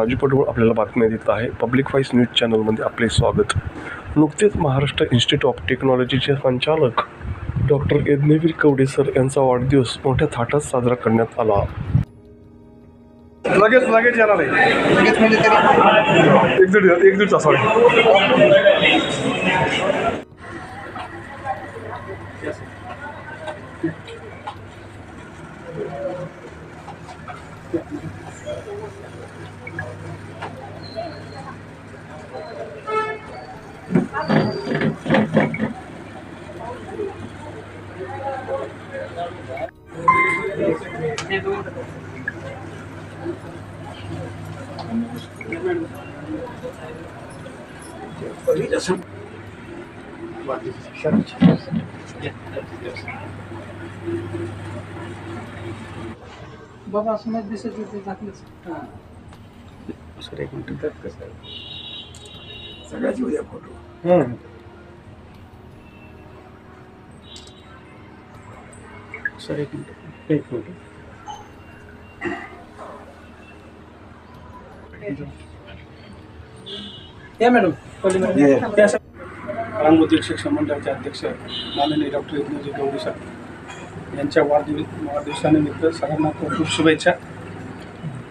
राजू पटोळ आपल्याला बातम्या देत आहे. पब्लिक व्हॉइस न्यूज चॅनलमध्ये आपले स्वागत. नुकतेच महाराष्ट्र इन्स्टिट्यूट ऑफ टेक्नॉलॉजीचे संचालक डॉक्टर यज्ञवीर कवडे सर यांचा वाढदिवस मोठ्या थाटात साजरा करण्यात आला. लगेच लगेच येणार आहे. म्हणजे एक दीड एक दीड तास Shut बाबा असं दिसत होते टाकलंच सर एक मिनिट। त्यात कसं आहे सगळ्याच उद्या फोटो। हं. सर एक मिनिट। एक मिनिट। या मॅडम रामोद्योग शिक्षण मंडळाचे अध्यक्ष माननीय डॉक्टर यज्ञजी गौरी सर। यांच्या वाढदिव वाढदिवसानिमित्त सगळ्यांना खूप खूप शुभेच्छा.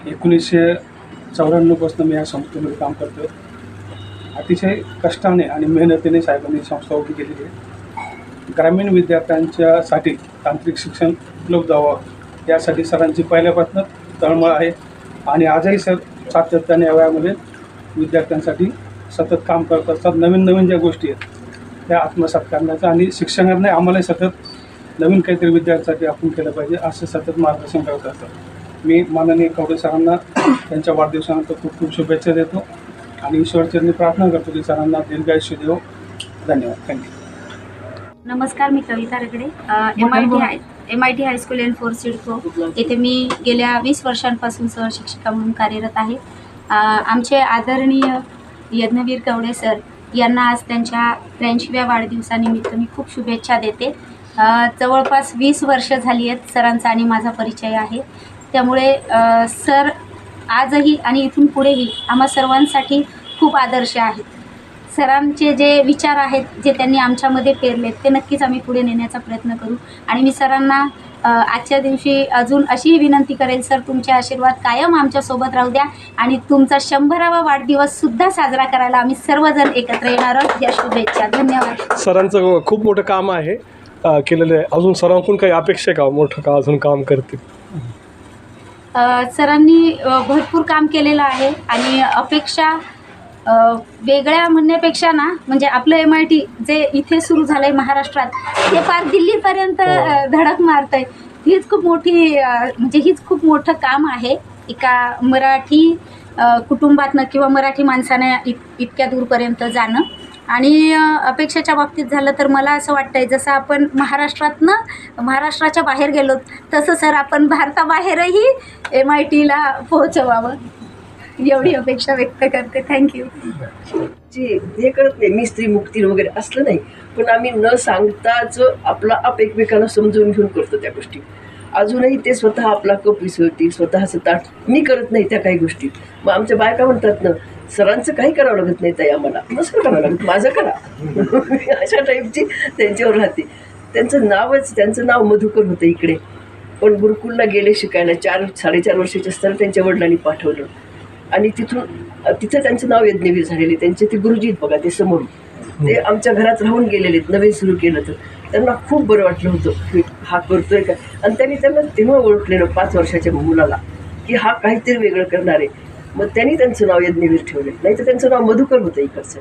एकोणीसशे चौऱ्याण्णवपासून मी या संस्थेमध्ये काम करतो अतिशय कष्टाने आणि मेहनतीने साहेबांनी संस्था उभी केलेली आहे. ग्रामीण विद्यार्थ्यांच्यासाठी तांत्रिक शिक्षण उपलब्ध व्हावं यासाठी सरांची पहिल्यापासून तळमळ आहे. आणि आजही सर सातत्याने या वयामध्ये विद्यार्थ्यांसाठी सतत काम करत असतात. नवीन नवीन ज्या गोष्टी आहेत त्या आत्मसात करण्याचा आणि शिक्षकांनी आम्हालाही सतत नवीन काहीतरी विद्यार्थ्यांसाठी आपण केलं पाहिजे असं सतत मार्गदर्शन करत असतात मी माननीय कवडे सरांना त्यांच्या वाढदिवसानंतर खूप खूप शुभेच्छा देतो आणि ईश्वरचरणी प्रार्थना करतो की सरांना दीर्घायुष्य देव. धन्यवाद. थँक्यू नमस्कार मी Kavita Ragade. M I T high M I T high school N four CIDCO. येथे मी गेल्या वीस वर्षांपासून सहशिक्षिका म्हणून कार्यरत आहे. आमचे आदरणीय यज्ञवीर कवडे सर यांना आज त्यांच्या त्र्याऐंशीव्या वाढदिवसानिमित्त मी खूप शुभेच्छा देते. जवळपास वीस वर्ष झाली आहेत सरांचा आणि माझा परिचय आहे. त्यामुळे सर आजही आणि इथून पुढेही आम्हा सर्वांसाठी खूप आदर्श आहेत. सरांचे जे विचार आहेत जे त्यांनी आमच्यामध्ये पेरलेत ते नक्कीच आम्ही पुढे नेण्याचा प्रयत्न करू. आणि मी सरांना आजच्या दिवशी अजून अशीही विनंती करेल सर तुमचे आशीर्वाद कायम आमच्यासोबत राहू द्या आणि तुमचा शंभरावा वाढदिवससुद्धा साजरा करायला आम्ही सर्वजण एकत्र येणार आहोत. या शुभेच्छा. धन्यवाद. सरांचं खूप मोठं काम आहे. केलेलं आहे. अजून सरांकडून काही अपेक्षा का? मोठं का अजून काम करतील? अ, सरांनी अ, भरपूर काम केलेलं आहे आणि अपेक्षा अ, वेगळ्या म्हणण्यापेक्षा ना म्हणजे आपलं एम आय टी जे इथे सुरू झालं आहे महाराष्ट्रात ते फार दिल्लीपर्यंत अ, धडक मारतं आहे हीच खूप मोठी अ, म्हणजे हीच खूप मोठं काम आहे. एका मराठी अ, कुटुंबातनं किंवा मराठी माणसाने इत इतक्या दूरपर्यंत जाणं. आणि अपेक्षेच्या बाबतीत झालं तर मला असं वाटतं आहे जसं आपण महाराष्ट्रातनं महाराष्ट्राच्या बाहेर गेलो तसं सर आपण भारताबाहेरही एम आय टीला पोहोचवावं. एवढी अपेक्षा व्यक्त करते. थँक्यू जे हे करत नाही मी स्त्री मुक्ती वगैरे असलं नाही पण आम्ही न सांगताच आपला आप एकमेकांना समजून घेऊन करतो त्या गोष्टी. अजूनही ते स्वतः आपला कप विसरतील स्वतःचं ताट मी करत नाही त्या काही गोष्टी. मग आमच्या बायका म्हणतात ना सरांचं काही करावं लागत नाही ताई आम्हाला. नसं करावं लागत माझं करा. अशा टाईपची त्यांच्यावर राहते. त्यांचं नावच त्यांचं नाव मधुकर होतं इकडे. पण गुरुकुलला गेले शिकायला चार साडेचार वर्षाचे असताना त्यांच्या वडिलांनी पाठवलं. आणि तिथून तिथं त्यांचं नाव यज्ञवीर झालेले. त्यांचे ते गुरुजी आहेत बघा ते समोर ते आमच्या घरात राहून गेलेले नवीन सुरू केलं तर. त्यांना खूप बरं वाटलं होतं की हा करतोय का? आणि त्यांनी त्यांना तेव्हा ओळखलेलं पाच वर्षाच्या मुलाला की हा काहीतरी वेगळं करणार आहे. मग त्यांनी त्यांचं नाव यज्ञवीर ठेवलं. नाही तर त्यांचं नाव मधुकर होतं इकडचं.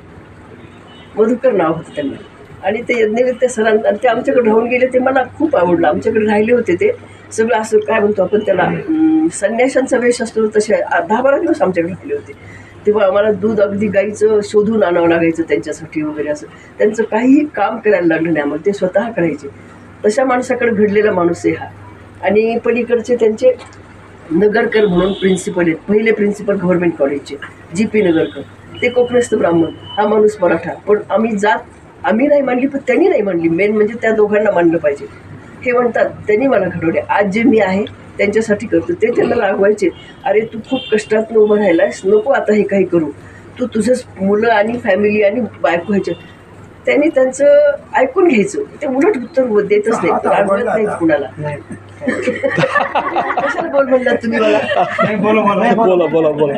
मधुकर नाव होतं त्यांना. आणि ते यज्ञवीर त्या सरांना ते आमच्याकडे राहून गेले ते मला खूप आवडलं. आमच्याकडे राहिले होते ते. सगळं असं काय म्हणतो आपण त्याला संन्याशांचा वेश असतो तसे दहा बारा दिवस आमच्याकडे राहिले होते. तेव्हा आम्हाला दूध अगदी गाईचं शोधून आणावं लागायचं त्यांच्यासाठी वगैरे असं. त्यांचं काहीही काम करायला लागलं नाही आम्हाला ते स्वतः करायचे. तशा माणसाकडे घडलेला माणूस आहे हा. आणि पलीकडचे त्यांचे नगरकर म्हणून प्रिन्सिपल आहेत. पहिले प्रिन्सिपल गव्हर्नमेंट कॉलेजचे जी पी नगरकर. ते कोकणस्थ ब्राह्मण. हा माणूस मराठा. पण आम्ही जात आम्ही नाही मांडली पण त्यांनी नाही मांडली मेन म्हणजे त्या दोघांना मांडलं पाहिजे. हे म्हणतात त्यांनी मला घडवले. आज जे मी आहे त्यांच्यासाठी करतो. ते त्यांना रागवायचे अरे तू खूप कष्टातून उभं राहिलास नको आता हे काही करू. तू तुझंच मुलं आणि फॅमिली आणि बायको ह्याच्या त्यांनी त्यांचं ऐकून घ्यायचं. ते उलट उत्तर देतच नाही नाहीत. कुणाला. कशाला बोल म्हणलात तुम्ही मला? बोला बोला. बोला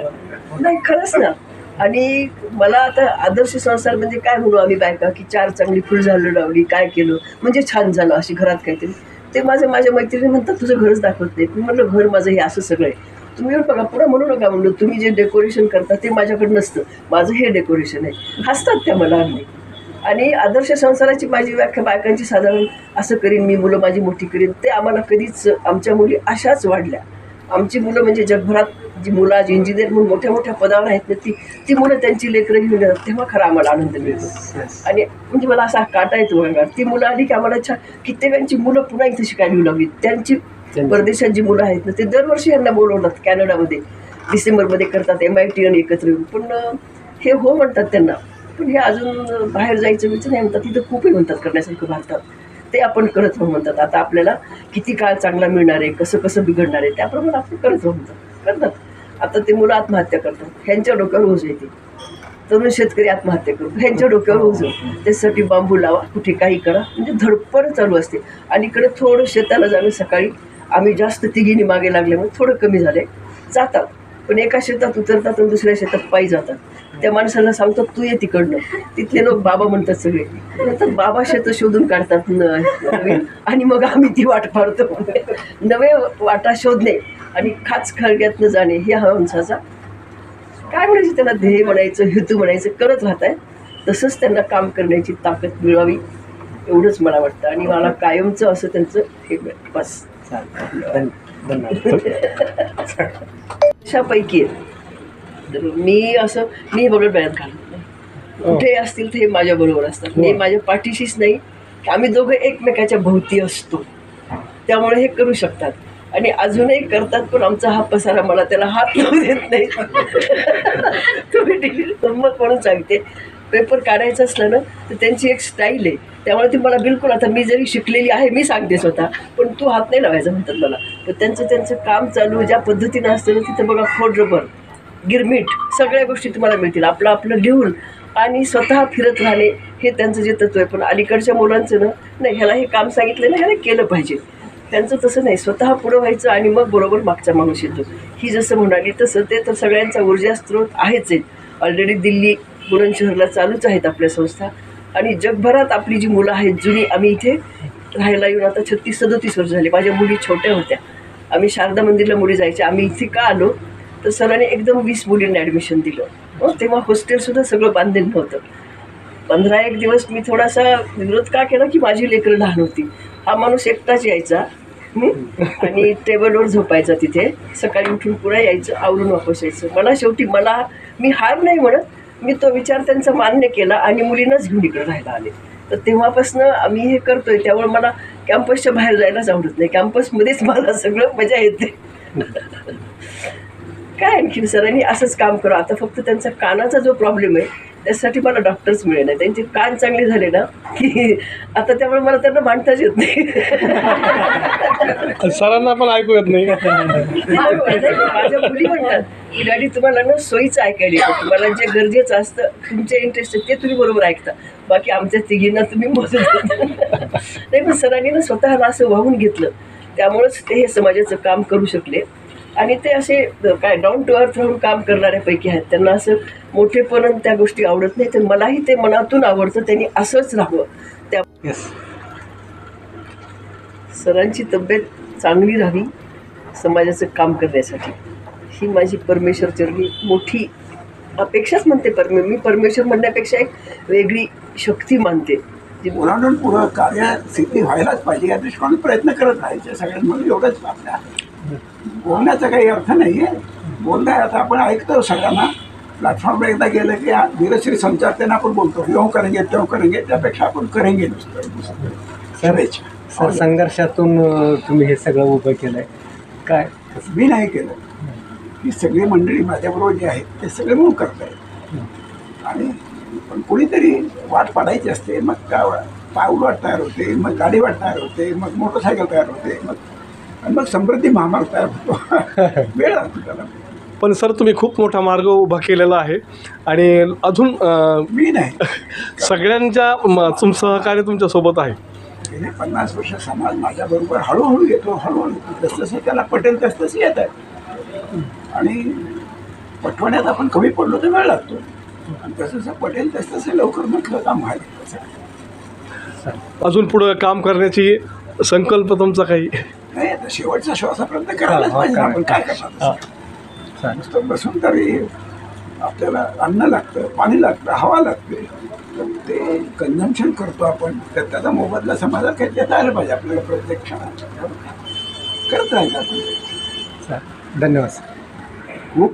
नाही खरंच ना. आणि मला आता आदर्श संसार म्हणजे काय म्हणू आम्ही बायका की चार चांगली फुल झालं लावली काय केलं? म्हणजे छान झालं अशी घरात काहीतरी. ते माझ्या माझ्या मैत्रिणी म्हणतात तुझं घरच दाखवत नाही मी म्हटलं घर माझं हे असं सगळं आहे. तुम्ही येऊन बघा पुढं म्हणू नका म्हणलं तुम्ही जे डेकोरेशन करता ते माझ्याकडे नसतं. माझं हे डेकोरेशन आहे. हसतात त्या मला अगदी आणि आदर्श संसाराची माझी व्याख्या बायकांची साधारण असं करीन मी मुलं माझी मोठी करीन ते आम्हाला कधीच आमच्या मुली अशाच वाढल्या. आमची मुलं म्हणजे जगभरात जी मुलं आज इंजिनियर म्हणून मोठ्या मोठ्या पदावर आहेत ना ती ती मुलं त्यांची लेकरं घेऊन येतात तेव्हा खरा आम्हाला आनंद मिळतो. आणि म्हणजे मला असा काटा येतो बघा ती मुलं आली की आम्हाला छान कित्येकांची मुलं पुन्हा इथे शिकायला येऊ लागली. त्यांची परदेशात जी मुलं आहेत ना ते दरवर्षी यांना बोलवतात कॅनडामध्ये डिसेंबरमध्ये करतात एम आय टी आणि एकत्र येऊन. पण हे हो म्हणतात त्यांना. पण हे अजून बाहेर जायचं म्हणजे नाही. म्हणतात तिथं खूपही म्हणतात करण्यासारखं भारतात. ते आपण करत राहू म्हणतात. आता आपल्याला किती काळ चांगला मिळणार आहे कसं कसं बिघडणार आहे त्याप्रमाणे आपण करत राहू म्हणतात. करतात. आता ते मुलं आत्महत्या करतात. ह्यांच्या डोक्यावर ओझ येते तरुण शेतकरी आत्महत्या करू. ह्यांच्या डोक्यावर ओझ त्यासाठी बांबू लावा कुठे काही करा. म्हणजे धडपड चालू असते. आणि इकडे थोडं शेताला जाणं सकाळी आम्ही जास्त तिघीने मागे लागल्यामुळे थोडं कमी झाले जातात. पण एका शेतात उतरतात आणि दुसऱ्या शेतात पायी जातात. त्या माणसाला सांगतात तू ये तिकडनं. तिथले लोक बाबा म्हणतात सगळे. नंतर बाबा शेत शोधून काढतात आणि मग आम्ही ती वाट पाडतो नवे वाटा शोधणे आणि खाच खळग्यातनं जाणे हे हा माणसाचा. काय म्हणायचं त्याला? ध्येय म्हणायचं हेतू म्हणायचं करत राहत आहे तसंच त्यांना काम करण्याची ताकद मिळावी एवढंच मला वाटतं. आणि मला कायमचं असं त्यांचं हे. बस. अशापैकी तर मी असं मी हे बघत बॅत घालत नाही. कुठे असतील ते माझ्या बरोबर असतात. मी माझ्या पाठीशीच नाही. आम्ही दोघं एकमेकाच्या भोवती असतो. त्यामुळे हे करू शकतात. आणि अजूनही करतात पण आमचा हा पसारा मला त्याला हात लावू देत नाही. तुम्ही गंमत म्हणून सांगते? पेपर काढायचं असलं ना तर त्यांची एक स्टाईल आहे. त्यामुळे ती मला बिलकुल आता मी जरी शिकलेली आहे मी सांगते स्वतः पण तू हात नाही लावायचा म्हणतात मला. पण त्यांचं त्यांचं काम चालू ज्या पद्धतीनं असतं ना तिथं बघा खोड रबर गिरमीट सगळ्या गोष्टी तुम्हाला मिळतील. आपलं आपलं लिहून आणि स्वतः फिरत राहणे हे त्यांचं जे तत्व आहे. पण अलीकडच्या मुलांचं ना नाही ह्याला हे काम सांगितलं ना ह्याला केलं पाहिजे. त्यांचं तसं नाही. स्वतः पुढं व्हायचं आणि मग बरोबर मागचा माणूस येतो ही जसं म्हणाली तसं ते तर सगळ्यांचा ऊर्जा स्रोत आहेच आहेत ऑलरेडी दिल्ली बुलंदशहरला चालूच आहेत आपल्या संस्था. आणि जगभरात आपली जी मुलं आहेत जुनी आम्ही इथे राहायला येऊन आता छत्तीस सदोतीस वर्ष झाली. माझ्या मुली छोट्या होत्या. आम्ही शारदा मंदिरला मुली जायच्या आम्ही इथे का आलो? तर सरांनी एकदम वीस मुलींना ॲडमिशन दिलं. हो तेव्हा हॉस्टेलसुद्धा सगळं बांधलेलं नव्हतं. पंधरा एक दिवस मी थोडासा विरोध का केला की माझी लेकरं लहान होती. हा माणूस एकटाच यायचा आणि टेबलवर झोपायचा तिथे. सकाळी उठून पुन्हा यायचं आवरून वापस यायचं. मला शेवटी मला मी हार नाही म्हणत. मी तो विचार त्यांचा मान्य केला आणि मुलींनाच घेऊन इकडे राहायला आले. तर तेव्हापासून आम्ही हे करतोय त्यामुळे मला कॅम्पसच्या बाहेर जायलाच आवडत नाही. कॅम्पसमध्येच मला सगळं मजा येते. काय आणखीन सरांनी असंच काम करू. आता फक्त त्यांचा कानाचा जो प्रॉब्लेम आहे त्यासाठी मला डॉक्टर्स मिळे नाही त्यांचे कान चांगले झाले ना की आता त्यामुळे मला त्यांना मांडताच येत नाही. सरांना पण ऐकू येत नाही. माझ्या मुली म्हणतात की डॅडी तुम्हाला ना सोयीचं ऐकायला येतं. तुम्हाला जे गरजेचं असतं तुमचे इंटरेस्ट आहे ते तुम्ही बरोबर ऐकता. बाकी आमच्या तिघींना तुम्ही मोजून देता. नाही पण सरांनी ना स्वतःला असं वाहून घेतलं. त्यामुळंच ते हे समाजाचं काम करू शकले. आणि ते असे काय डाऊन टू अर्थ राहून काम करणाऱ्यापैकी आहेत. त्यांना असं मोठेपण त्या गोष्टी आवडत नाही तर मलाही ते मनातून आवडतं त्यांनी असंच राहावं. त्या येस सरांची तब्येत चांगली राहावी समाजाचं काम करण्यासाठी. ही माझी परमेश्वर चरणी मोठी अपेक्षाच म्हणते परमे मी परमेश्वर म्हणण्यापेक्षा एक वेगळी शक्ती मानते. जी पुढं पुढं कार्य सिद्धी व्हायलाच पाहिजे या दृष्टिकोनात प्रयत्न करत राहायचे सगळ्यांमध्ये एवढंच आपल्या बोलण्याचा काही अर्थ नाही आहे बोलणं आता आपण ऐकतो सगळ्यांना. प्लॅटफॉर्मवर एकदा गेलं की वीरश्री संचार त्यांना आपण बोलतो. यो करेंगे त्यो करेंगे त्यापेक्षा आपण करेंगे नुसतं. सर संघर्षातून तुम्ही हे सगळं उभं केलंय. काय? मी नाही केलं. ही सगळी मंडळी माझ्याबरोबर जी आहेत ते सगळे म्हणून करत आहेत आणि पण कोणीतरी वाट पाडायची असते. मग का पाऊल वाट तयार होते मग गाडी वाट तयार होते मग मोटरसायकल तयार होते मग आणि मग समृद्धी महामार्ग तयार होतो. वेळ लागतो त्याला. पण सर तुम्ही खूप मोठा मार्ग उभा केलेला आहे आणि अजून मी नाही. सगळ्यांच्या तुम सहकार्य तुमच्यासोबत आहे. गेले पन्नास वर्ष समाज माझ्याबरोबर हळूहळू येतो हळूहळू. जसजसं त्याला पटेल तसतसं येत आहे. आणि पटवण्यात आपण कमी पडलो तर वेळ लागतो. आणि जसं पटेल तसतसं लवकर म्हटलं काम व्हायला तसं अजून पुढं काम करण्याची संकल्प तुमचा काही? नाही आता शेवटचा श्वासापर्यंत करायलाच पाहिजे आपण काय करणार नुसतं बसून तरी आपल्याला अन्न लागतं पाणी लागतं हवा लागते. तर ते कन्झम्शन करतो आपण. तर त्याचा मोबदला समाजात काही देता आलं पाहिजे आपल्याला प्रत्येक क्षणात. करत राहायचं आपण. धन्यवाद सर.